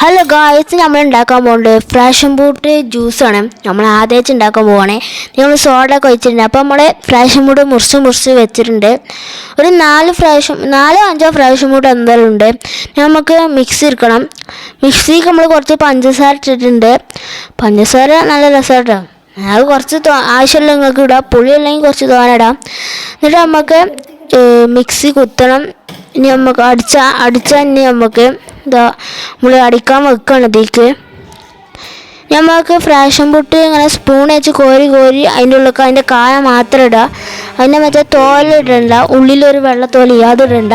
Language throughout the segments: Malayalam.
ഹലോ ഗായ്സ് നമ്മൾ ഉണ്ടാക്കാൻ പോകുന്നത് ഫ്രാഷൻ ബൂട്ട് ജ്യൂസാണ് നമ്മൾ ആദ്യമായിട്ട് ഉണ്ടാക്കാൻ പോവാണ്. നമ്മൾ സോഡ ഒക്കെ വെച്ചിട്ടുണ്ട് അപ്പോൾ നമ്മൾ ഫ്രാഷൻ ബൂട്ട് മുറിച്ച് മുറിച്ച് വെച്ചിട്ടുണ്ട്. ഒരു നാല് ഫ്രാഷൻ നാലോ അഞ്ചോ ഫ്രാഷൻ ബൂട്ട് എന്തായാലും ഉണ്ട്. നമുക്ക് മിക്സി എടുക്കണം. മിക്സിക്ക് നമ്മൾ കുറച്ച് പഞ്ചസാര ഇട്ടിട്ടുണ്ട്. പഞ്ചസാര നല്ല രസമാട്ടോ അത് കുറച്ച് ആവശ്യമുള്ള നിങ്ങൾക്ക് ഇടാം. പുളി അല്ലെങ്കിൽ കുറച്ച് തോനിടാം എന്നിട്ട് നമുക്ക് മിക്സി കുത്തണം. ഇനി നമുക്ക് അടിച്ച അടിച്ചാൽ ഇനി നമുക്ക് ഇതാ നമ്മൾ അടിക്കാൻ വെക്കുകയാണ് ഇതിലേക്ക്. നമുക്ക് ഫ്രാഷൻ പൊട്ട് ഇങ്ങനെ സ്പൂൺ വെച്ച് കോരി കോരി അതിന്റെ ഉള്ളിൽ അതിന്റെ കായ മാത്രം ഇടുക അതിന്റെ മറ്റേ തോലിടണ്ട ഉള്ളിലൊരു വെള്ളത്തോൽ ഇടണ്ട.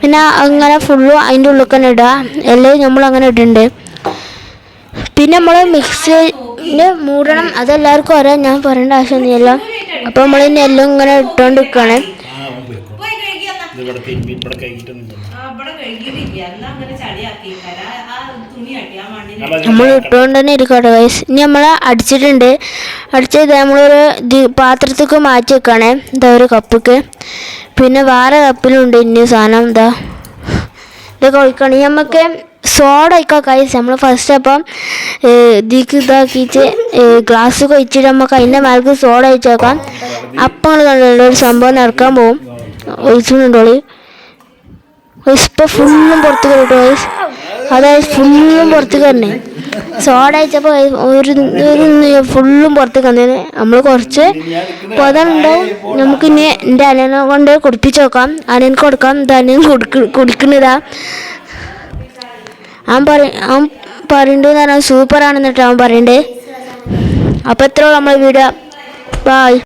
പിന്നെ അങ്ങനെ ഫുള്ളും അതിന്റെ ഉള്ളിൽ തന്നെ ഇടുക എല്ലാം നമ്മൾ അങ്ങനെ ഇടുന്നുണ്ട് പിന്നെ നമ്മൾ മിക്സിന്റെ മൂടണം. അതെല്ലാവർക്കും അറിയാം. ഞാൻ പറയേണ്ട ആവശ്യമൊന്നുമില്ല. അപ്പോൾ നമ്മൾ ഇനി എല്ലാം ഇങ്ങനെ ഇട്ടുകൊണ്ട് നിൽക്കുകയാണ് തുണി തിരുമ്പി ആ മണ്ണിന് നമ്മൾ ഇട്ടുകൊണ്ട് തന്നെ ഇരിക്കട്ടെ വയസ്സ് ഇനി നമ്മൾ അടിച്ചിട്ടുണ്ട്. അടിച്ചത് നമ്മളൊരു പാത്രത്തേക്ക് മാറ്റി വെക്കണേ. എന്താ ഒരു കപ്പിക്ക്. പിന്നെ വേറെ കപ്പിലുണ്ട് ഇനി സാധനം. എന്താ ഇതൊക്കെ ഒഴിക്കണം. നമുക്ക് സോഡ ഒഴിക്കാൻ കഴിച്ച് നമ്മൾ ഫസ്റ്റ് അപ്പം ഇതിക്ക് ഇതാക്കിയിട്ട് ഗ്ലാസ് ഒഴിച്ചിട്ട് നമുക്ക് അതിന്റെ മേലേക്ക് സോഡ ഒഴിച്ച് വെക്കാം. അപ്പം കണ്ടുള്ള ഒരു സംഭവം നടക്കാൻ പോകും ഫുള്ളും പുറത്ത് വയസ്സ് അതായത് ഫുള്ളും പുറത്ത് കയറണേ. സോഡ അയച്ചപ്പോൾ ഒരു ഫുള്ളും പുറത്ത് കന്നേനെ. നമ്മൾ കുറച്ച് പതുണ്ടാവും നമുക്ക് ഇനി എന്റെ അനിയനെ കൊണ്ട് കുടിപ്പിച്ച് നോക്കാം അനിയന് കൊടുക്കാം. ഇത് അനിയൻ കുടിക്ക കുടിക്കുന്നതാ. അവൻ പറ അവൻ പറയണ്ടെന്ന് പറഞ്ഞാൽ സൂപ്പറാണെന്നിട്ട് അവൻ പറയണ്ടേ. അപ്പോൾ എത്ര നമ്മൾ വീഡിയോ. ബായ്